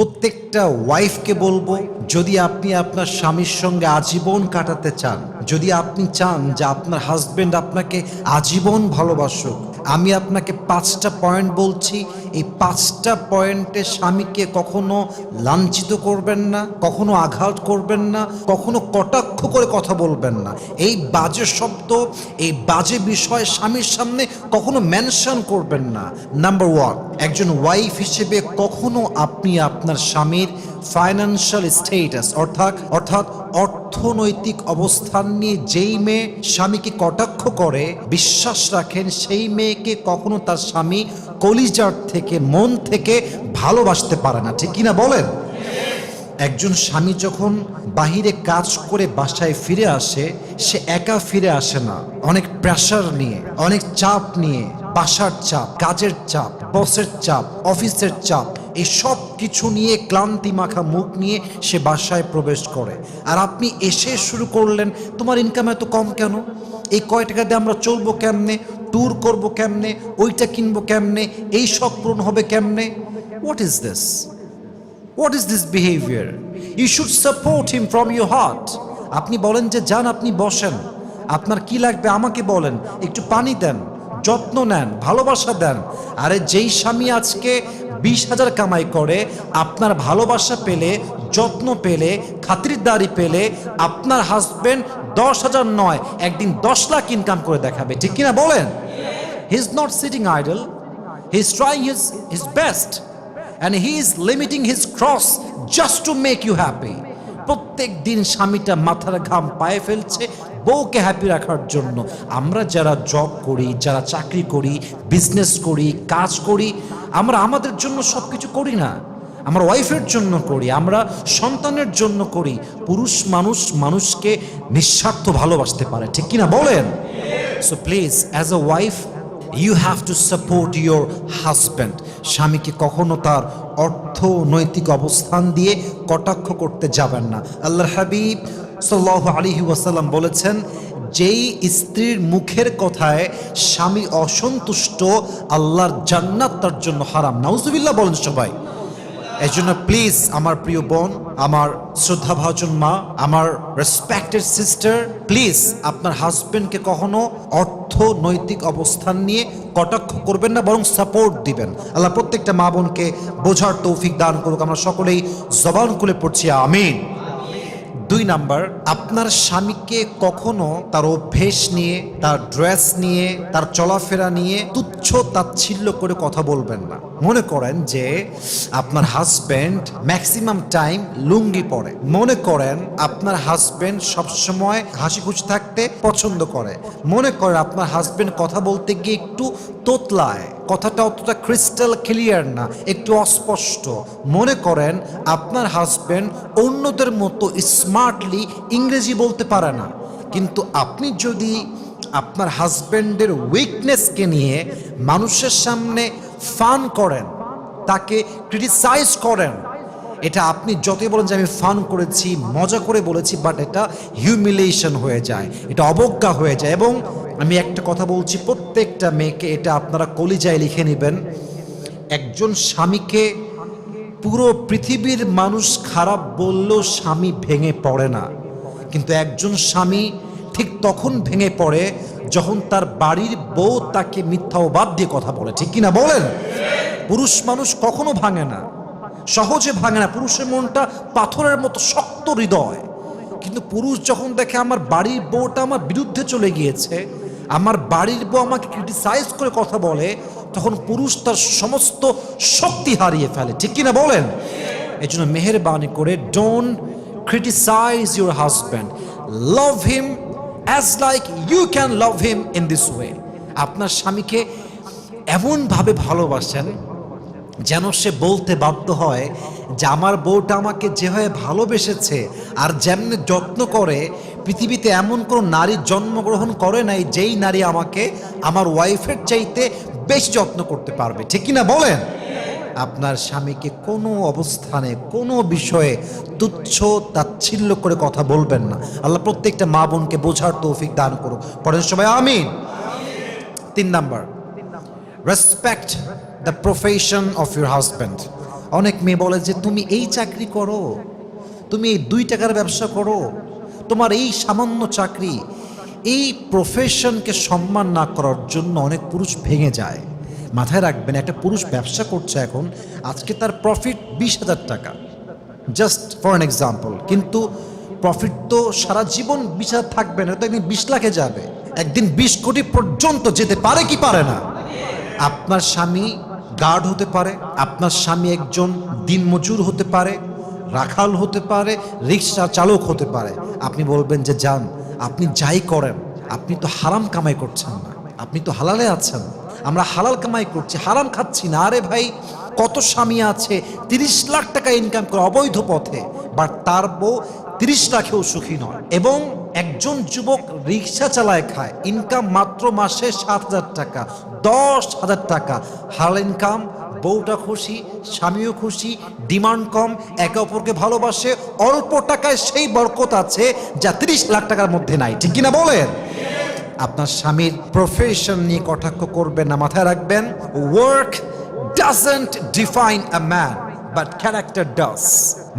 প্রত্যেকটা ওয়াইফকে বলব, যদি আপনি আপনার স্বামীর সঙ্গে আজীবন কাটাতে চান, যদি আপনি চান যে আপনার হাজব্যান্ড আপনাকে আজীবন ভালোবাসুক, আমি আপনাকে পাঁচটা পয়েন্ট বলছি এই পাঁচটা পয়েন্টে স্বামীকে কখনো লাঞ্ছিত করবেন না, কখনো আঘাত করবেন না, কখনো কটাক্ষ করে কথা বলবেন না। এই বাজে শব্দ, এই বাজে বিষয় স্বামীর সামনে কখনো মেনশন করবেন না। নাম্বার ওয়ান একজন ওয়াইফ হিসেবে কখনো আপনি আপনার স্বামীর ফাইন্যান্সিয়াল স্টেটাস অর্থাৎ অর্থাৎ অর্থনৈতিক অবস্থান নিয়ে যেই মেয়ে স্বামীকে কটাক্ষ করে, বিশ্বাস রাখেন সেই মেয়েকে কখনো তার স্বামী কলিজার থেকে, মন থেকে ভালোবাসতে পারে না। ঠিক কিনা বলেন? একজন স্বামী যখন বাহিরে কাজ করে বাসায় ফিরে আসে, সে একা ফিরে আসে না। অনেক প্রেশার নিয়ে, অনেক চাপ নিয়ে, বাসার চাপ, কাজের চাপ বসের চাপ অফিসের চাপ, এই সব কিছু নিয়ে ক্লান্তি মাখা মুখ নিয়ে সে বাসায় প্রবেশ করে। আর আপনি এসে শুরু করলেন, তোমার ইনকাম এত কম কেন? এই কয় টাকা দিয়ে আমরা চলবো কেমনে? ট্যুর করব কেমনে? ওইটা কিনবো কেমনে? এই শখ পূরণ হবে কেমনে? What is this what is this behaviour you should support him from your heart আপনি বলেন যে যান আপনি বসেন। আপনার কি লাগবে আমাকে বলেন? একটু পানি দেন। যত্ন নেন, ভালোবাসা দেন। আরে যেই স্বামী আজকে বিশ হাজার কামাই করে, আপনার ভালোবাসা পেলে, যত্ন পেলে, খাতিরদারি পেলে, আপনার হাজবেন্ড দশ হাজার নয়, একদিন দশ লাখ ইনকাম করে দেখাবে। ঠিক কিনা বলেন? He is not sitting idle he is trying his his best and he is limiting his cross just to make you happy প্রত্যেক দিন স্বামীটা মাথার ঘাম পায়ে ফেলছে বউকে হ্যাপি রাখার জন্য। আমরা যারা জব করি, যারা চাকরি করি বিজনেস করি, কাজ করি, আমরা আমাদের জন্য সব কিছু করি না। আমরা ওয়াইফের জন্য করি, আমরা সন্তানের জন্য করি। পুরুষ মানুষ মানুষকে নিঃস্বার্থ ভালোবাসতে পারে, ঠিক কিনা বলেন? So please as a wife you have to support your husband স্বামীকে কখনো তার অর্থনৈতিক অবস্থান দিয়ে কটাক্ষ করতে যাবেন না। আল্লাহ হাবিব সাল্লাহ আলিহি ওয়াসাল্লাম বলেছেন, যেই স্ত্রীর মুখের কথায় স্বামী অসন্তুষ্ট, আল্লাহর জান্নাত তার জন্য হারাম। নাউজুবিল্লাহ বলেন সবাই। এই জন্য প্লিজ আমার প্রিয় বোন, আমার শ্রদ্ধাভাজন মা, আমার রেসপেক্টেড সিস্টার প্লিজ আপনার হাজবেন্ডকে কখনো অর্থনৈতিক অবস্থান নিয়ে কটাক্ষ করবেন না, বরং সাপোর্ট দিবেন। আল্লাহ প্রত্যেকটা মা বোনকে বোঝার তৌফিক দান করুক। আমরা সকলেই জবান খুলে পড়ছি, আমিন। দুই নাম্বার, আপনার স্বামীকে কখনো তার অভ্যেস নিয়ে, তার ড্রেস নিয়ে, তার চলাফেরা নিয়ে তুচ্ছ তাচ্ছিল্য করে কথা বলবেন না। মনে করেন যে আপনার হাজব্যান্ড ম্যাক্সিমাম টাইম লুঙ্গি পরে। মনে করেন আপনার হাজব্যান্ড সবসময় হাসি খুশি থাকতে পছন্দ করে। মনে করেন আপনার হাজব্যান্ড কথা বলতে গিয়ে একটু তোতলায়। কথাটা অতটা ক্রিস্টাল ক্লিয়ার না, একটু অস্পষ্ট। মনে করেন আপনার হাজব্যান্ড অন্যদের মতো স্মার্টলি ইংরেজি বলতে পারে না। কিন্তু আপনি যদি আপনার হাজব্যান্ডের উইকনেসকে নিয়ে মানুষের সামনে ফান করেন, তাকে ক্রিটিসাইজ করেন। এটা আপনি যতই বলেন যে আমি ফান করেছি, মজা করে বলেছি, বাট এটা হিউমিলেশন হয়ে যায়, এটা অবজ্ঞা হয়ে যায়। এবং আমি একটা কথা বলছি, প্রত্যেকটা মেয়েকে এটা আপনারা কলিজায় লিখে নেবেন। একজন স্বামীকে পুরো পৃথিবীর মানুষ খারাপ বললেও স্বামী ভেঙে পড়ে না। কিন্তু একজন স্বামী ঠিক তখন ভেঙে পড়ে যখন তার বাড়ির বউ তাকে মিথ্যা ও বাদ দিয়ে কথা বলে। ঠিক কিনা বলেন? পুরুষ মানুষ কখনো ভাঙে না। সহজে ভাঙে না। পুরুষের মনটা পাথরের মতো শক্ত হৃদয়। কিন্তু পুরুষ যখন দেখে আমার বাড়ির বউটা আমার বিরুদ্ধে চলে গিয়েছে, আমার বাড়ির বউ আমাকে ক্রিটিসাইজ করে কথা বলে, তখন পুরুষ তার সমস্ত শক্তি হারিয়ে ফেলে। ঠিক কিনা বলেন? এই জন্য মেহরবানি করে don't criticise your husband love him as like you can love him in this way আপনার স্বামীকে এমনভাবে ভালোবাসেন যেন সে বলতে বাধ্য হয় যে আমার বউটা আমাকে যেভাবে ভালোবেসেছে আর যেমনি যত্ন করে, পৃথিবীতে এমন কোনো নারী জন্মগ্রহণ করে নাই যেই নারী আমাকে আমার ওয়াইফের চাইতে বেশি যত্ন করতে পারবে। ঠিক কিনা বলেন? আপনার স্বামীকে কোনো অবস্থানে, কোনো বিষয়ে তুচ্ছ তাচ্ছিল্য করে কথা বলবেন না। আল্লাহ প্রত্যেকটা মা বোনকে বোঝার তৌফিক দান করুক। পরের সময় আমিন। তিন number. Respect the profession of your husband অনেক মেয়ে বলে যে, তুমি এই চাকরি করো, তুমি এই দুই টাকার ব্যবসা করো, তোমার এই সামান্য চাকরি, এই প্রফেশনকে সম্মান না করার জন্য অনেক পুরুষ ভেঙে যায়। মাথায় রাখবেন, একটা পুরুষ ব্যবসা করছে এখন, আজকে তার প্রফিট বিশ হাজার টাকা। জাস্ট ফর অ্যান এক্সাম্পল কিন্তু প্রফিট তো সারা জীবন বিশ হাজার থাকবে না, তো একদিন বিশ লাখে যাবে। একদিন বিশ কোটি পর্যন্ত যেতে পারে কি পারে না। আপনার স্বামী গার্ড হতে পারে, আপনার স্বামী একজন দিনমজুর হতে পারে, রাখাল হতে পারে, রিক্সা চালক হতে পারে। আপনি বলবেন যে যান আপনি যাই করেন, আপনি তো হারাম কামাই করছেন না, আপনি তো হালালে আছেন। আমরা হালাল কামাই করছি, হারাম খাচ্ছি না। আরে ভাই, কত স্বামী আছে, তিরিশ লাখ টাকা ইনকাম করে অবৈধ পথে বাট তার বউ তিরিশ লাখেও সুখী নয়। এবং একজন যুবক রিক্সা চালায় খায় ইনকাম মাত্র মাসে সাত হাজার টাকা, দশ হাজার টাকা। হাল ইনকাম বউটা খুশি, স্বামীও খুশি ডিমান্ড কম, একে অপরকে ভালোবাসে, অল্প টাকায় সেই বরকত আছে যা তিরিশ লাখ টাকার মধ্যে নাই। ঠিক কিনা বলেন? আপনার স্বামীর প্রফেশন নিয়ে কটাক্ষ করবেন না, মাথায় রাখবেন work doesn't define a man but character does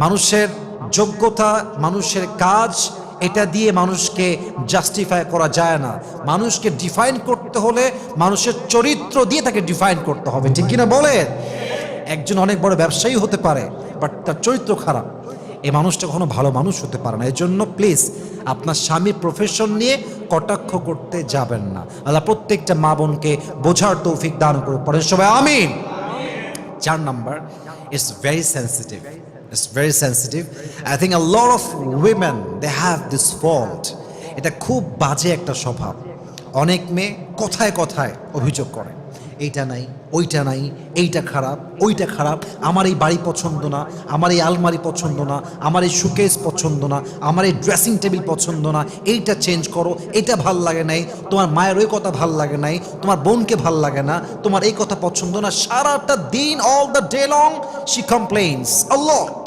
মানুষের যোগ্যতা, মানুষের কাজ, এটা দিয়ে মানুষকে জাস্টিফাই করা যায় না। মানুষকে ডিফাইন করতে হলে মানুষের চরিত্র দিয়ে তাকে ডিফাইন করতে হবে, ঠিক কিনা বলেন? একজন অনেক বড় ব্যবসায়ী হতে পারে বাট তার চরিত্র খারাপ। এই মানুষটা কখনো ভালো মানুষ হতে পারে না। এই জন্য প্লিজ আপনার স্বামীর প্রফেশন নিয়ে কটাক্ষ করতে যাবেন না। আল্লাহ প্রত্যেকটা মা বোনকে বোঝার তৌফিক দান করুক। পরে সবাই আমিন। চার number it's very sensitive it's very sensitive I think a lot of women they have this fault এটা খুব বাজে একটা স্বভাব। অনেক মেয়ে কথায় কথায় অভিযোগ করে। এইটা নাই, ওইটা নাই, এইটা খারাপ, ওইটা খারাপ। আমার এই বাড়ি পছন্দ না, আমার এই আলমারি পছন্দ না, আমার এই সুকেস পছন্দ না, আমার এই ড্রেসিং টেবিল পছন্দ না। এইটা চেঞ্জ করো, এটা ভালো লাগে নাই, তোমার মায়ের ওই কথা ভালো লাগে নাই, তোমার বোনকে ভালো লাগে না, তোমার এই কথা পছন্দ না। সারাটা দিন all the day long she complains a lot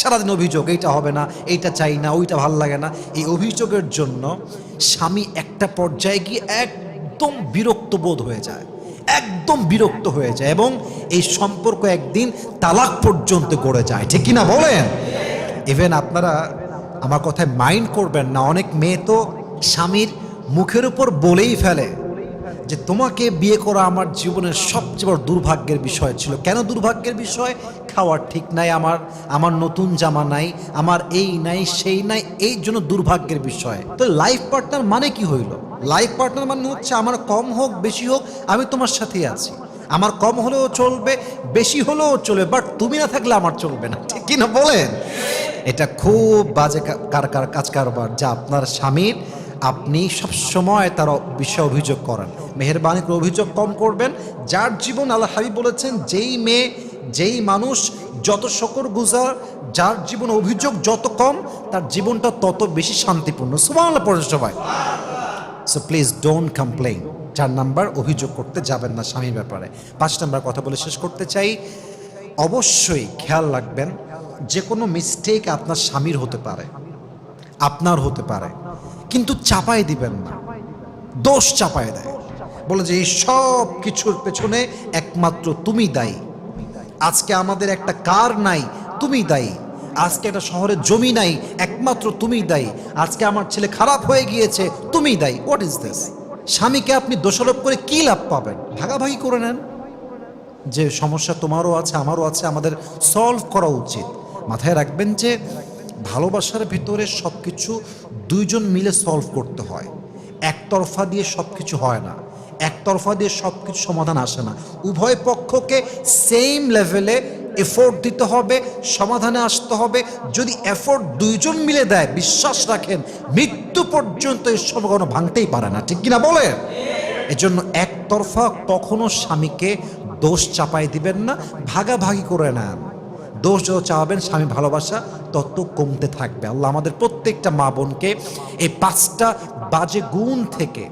সারাদিন অভিযোগ, এইটা হবে না, এইটা চাই না, ওইটা ভালো লাগে না। এই অভিযোগের জন্য স্বামী একটা পর্যায়ে গিয়ে একদম বিরক্ত বোধ হয়ে যায়। একদম বিরক্ত হয়ে যায় এবং এই সম্পর্ক একদিন তালাক পর্যন্ত গড়ে যায়। ঠিক কিনা বলেন? ইভেন আপনারা আমার কথায় মাইন্ড করবেন না, অনেক মেয়ে তো স্বামীর মুখের উপর বলেই ফেলে। যে তোমাকে বিয়ে করা আমার জীবনের সবচেয়ে বড় দুর্ভাগ্যের বিষয় ছিল। কেন দুর্ভাগ্যের বিষয়? খাওয়ার ঠিক নাই আমার আমার নতুন জামা নাই, আমার এই নাই, সেই নাই, এই জন্য দুর্ভাগ্যের বিষয়। তো লাইফ পার্টনার মানে কি হইল? লাইফ পার্টনার মানে হচ্ছে আমার কম হোক, বেশি হোক, আমি তোমার সাথেই আছি। আমার কম হলেও চলবে, বেশি হলেও চলবে বাট তুমি না থাকলে আমার চলবে না। ঠিক কিনা বলেন? এটা খুব বাজে কার কার, কাজ কারবার যা আপনার স্বামীর আপনি সবসময় তার বিষয়ে অভিযোগ করেন। মেহরবানি করে অভিযোগ কম করবেন। যার জীবন আল্লাহ হাবিব বলেছেন, যেই মেয়ে, যেই মানুষ যত শকর গুজার, যার জীবন অভিযোগ যত কম, তার জীবনটা তত বেশি শান্তিপূর্ণ। সুবহানাল্লাহ পড়ে সবাই। সো প্লিজ ডোন্ট কমপ্লেন চার নাম্বার অভিযোগ করতে যাবেন না স্বামীর ব্যাপারে। পাঁচ নাম্বার কথা বলে শেষ করতে চাই। অবশ্যই খেয়াল রাখবেন, যে কোনো মিস্টেক আপনার স্বামীর হতে পারে, আপনার হতে পারে। কিন্তু চাপায় দিবেন না। দোষ চাপায় দেয়। বলে যে, এই সব কিছুর পেছনে একমাত্র তুমি দায়ী। আজকে আমাদের একটা কার নাই, তুমি দায়ী। আজকে একটা শহরের জমি নাই, একমাত্র তুমি দায়ী। আজকে আমার ছেলে খারাপ হয়ে গিয়েছে, তুমি দায়ী। হোয়াট ইজ দিস স্বামীকে আপনি দোষারোপ করে কি লাভ পাবেন? ভাগাভাগি করে নেন। যে, সমস্যা তোমারও আছে, আমারও আছে, আমাদের সলভ করা উচিত। মাথায় রাখবেন যে ভালোবাসার ভিতরে সব কিছু দুইজন মিলে সলভ করতে হয়। একতরফা দিয়ে সব কিছু হয় না। একতরফা দিয়ে সব কিছু সমাধান আসে না। উভয় পক্ষকে সেম লেভেলে এফোর্ট দিতে হবে, সমাধানে আসতে হবে। যদি এফোর্ট দুইজন মিলে দেয়, বিশ্বাস রাখেন, মৃত্যু পর্যন্ত এই কোনো ভাঙতেই পারে না। ঠিক কিনা বলেন? এজন্য একতরফা কখনো স্বামীকে দোষ চাপাই দিবেন না, ভাগাভাগি করে নেন। দোষ যত চাওয়াবেন, স্বামী ভালোবাসা তত কমতে থাকবে। আল্লাহ আমাদের প্রত্যেকটা মা বোনকে এই পাঁচটা বাজে গুণ থেকে,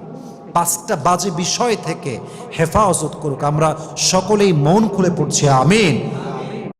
পাঁচটা বাজে বিষয় থেকে হেফাজত করুক। আমরা সকলেই মন খুলে পড়ছি, আমিন।